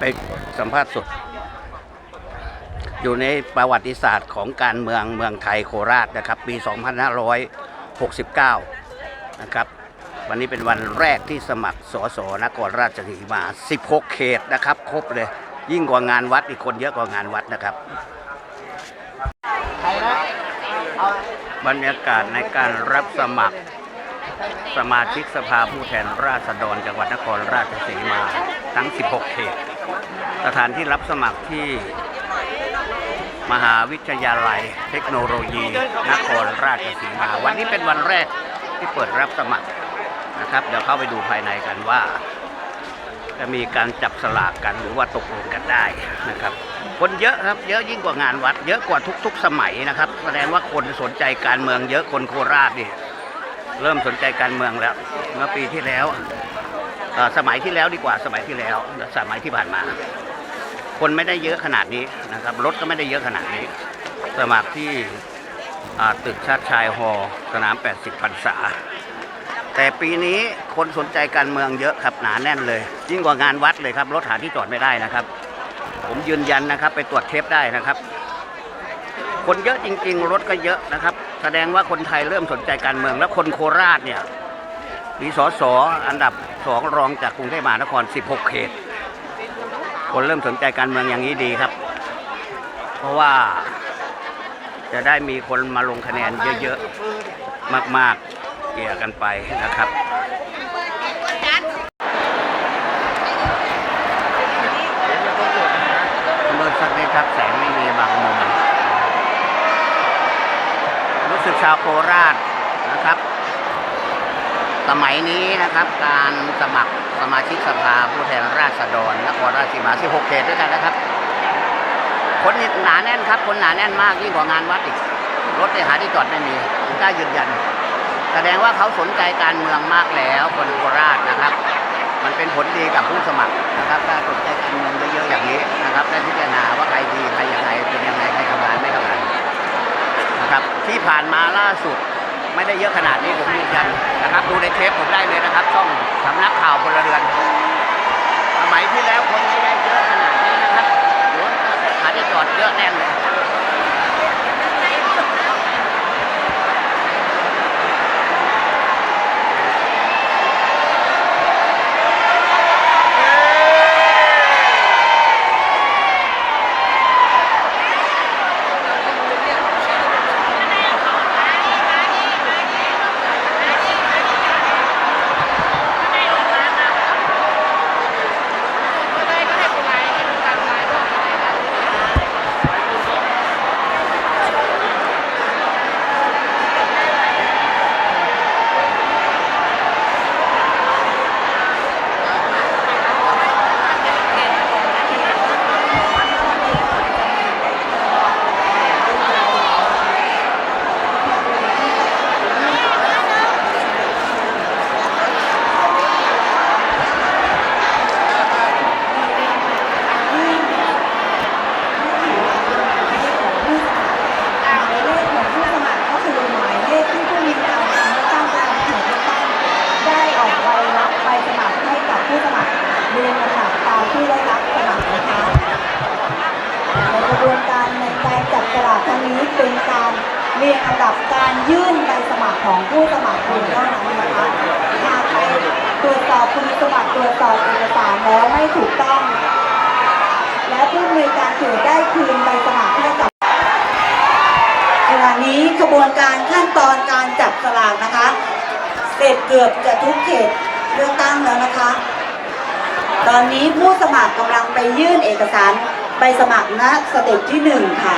ไปสัมภาษณ์สด อยู่ในประวัติศาสตร์ของการเมืองเมืองไทยโคราชนะครับ ปี 2569 นะครับ วันนี้เป็นวันแรกที่สมัครสสนครราชสีมา 16 เขตนะครับ ครบเลย ยิ่งกว่างานวัดอีกคนเยอะกว่างานวัดนะครับบรรยากาศในการรับสมัครสมาชิกสภาผู้แทนราษฎรจังหวัดนครราชสีมา ทั้ง 16 เขต สถานที่รับสมัครที่มหาวิทยาลัย เทคโนโลยี นครราชสีมา วันนี้เป็นวันแรกที่เปิดรับสมัครนะครับ เดี๋ยวเข้าไปดูภายในกันว่า จะมีการจับสลากกันหรือว่าตกลงกันได้นะครับ คนเยอะครับเยอะยิ่งกว่างานวัด เยอะกว่าทุก ๆ สมัยนะครับ แสดงว่าคนสนใจการเมืองเยอะคนโคราชนี่เริ่มสนใจการเมืองแล้ว เมื่อปีที่แล้วสมัยที่แล้วดีกว่าสมัยที่แล้ว สมัยที่ผ่านมา คนไม่ได้เยอะขนาดนี้นะครับรถก็ไม่ได้เยอะขนาดนี้ สมัครที่ตึกชาติชายฮอล์สนาม 80พรรษา แต่ปีนี้คนสนใจการเมืองเยอะครับหนาแน่นเลยยิ่งกว่างานวัดเลยครับรถหาที่จอดไม่ได้นะครับ ผมยืนยันนะครับ ไปตรวจเทปได้นะครับ คนเยอะจริง ๆ รถก็เยอะนะครับ แสดงว่าคนไทยเริ่มสนใจการเมือง แล้วคนโคราชเนี่ยมีสสอันดับสองรองจากกรุงเทพมหานคร 16 เขต คนเริ่มสนใจการเมืองอย่างนี้ดีครับ เพราะว่าจะได้มีคนมาลงคะแนนเยอะๆ มากๆเกี่ยกันไปนะครับเมืดสักนิดครับแสงไม่มีบางมุมรู้สึกชาวโคราชนะครับ สมัยนี้นะครับการสมัครสมาชิกสภาผู้แทนราษฎรนครราชสีมา16เขตด้วยกันนะครับ คนนี่หนาแน่นครับ คนหนาแน่นมากยิ่งกว่างานวัดอีก รถไปหาที่จอดไม่มีผมกล้ายืนยัน แสดงว่าเขาสนใจการเมืองมากแล้วคนโคราชนะครับ มันเป็นผลดีกับผู้สมัครนะครับถ้าสนใจการเมืองเยอะๆอย่างนี้นะครับได้พิจารณาว่าใครดีใครยังไงเป็นยังไงใครทำงานไม่ทำงานนะครับ ที่ผ่านมาล่าสุดไม่ได้เยอะขนาดนี้ผมยืนยัน ได้เลยนะครับช่องสำนักข่าวพลเรือนสมัยที่แล้วคนไม่ได้เยอะขนาดนี้นะครับรถก็หาที่จอดเยอะแน่นเลย หมายเลขของผู้สมัครก็คือหมายเลขที่ผู้มีการทำเลือกตั้งตามเขตเลือกตั้งได้ออกใบรับใบสมัครให้กับผู้สมัครเรียงลำดับตามที่ได้รับสมัครนะคะในกระบวนการในการจับส ลากครั้งนี้เป็นการเรียงลำดับการยื่นใบสมัครของผู้สมัครเพียงเท่านั้นนะคะหากใครตรวจสอบคุณสมบัติตรวจสอบเอกสารแล้วไม่ถูกต้อง และผู้มีการเขตได้คืนใบสมัครให้กับขณะนี้กระบวนการขั้นตอนการจับสลากนะคะ เสร็จเกือบจะทุกเขตเลือกตั้งแล้วนะคะ ตอนนี้ผู้สมัครกำลังไปยื่นเอกสารใบสมัครณสเต็ปที่หนึ่งค่ะ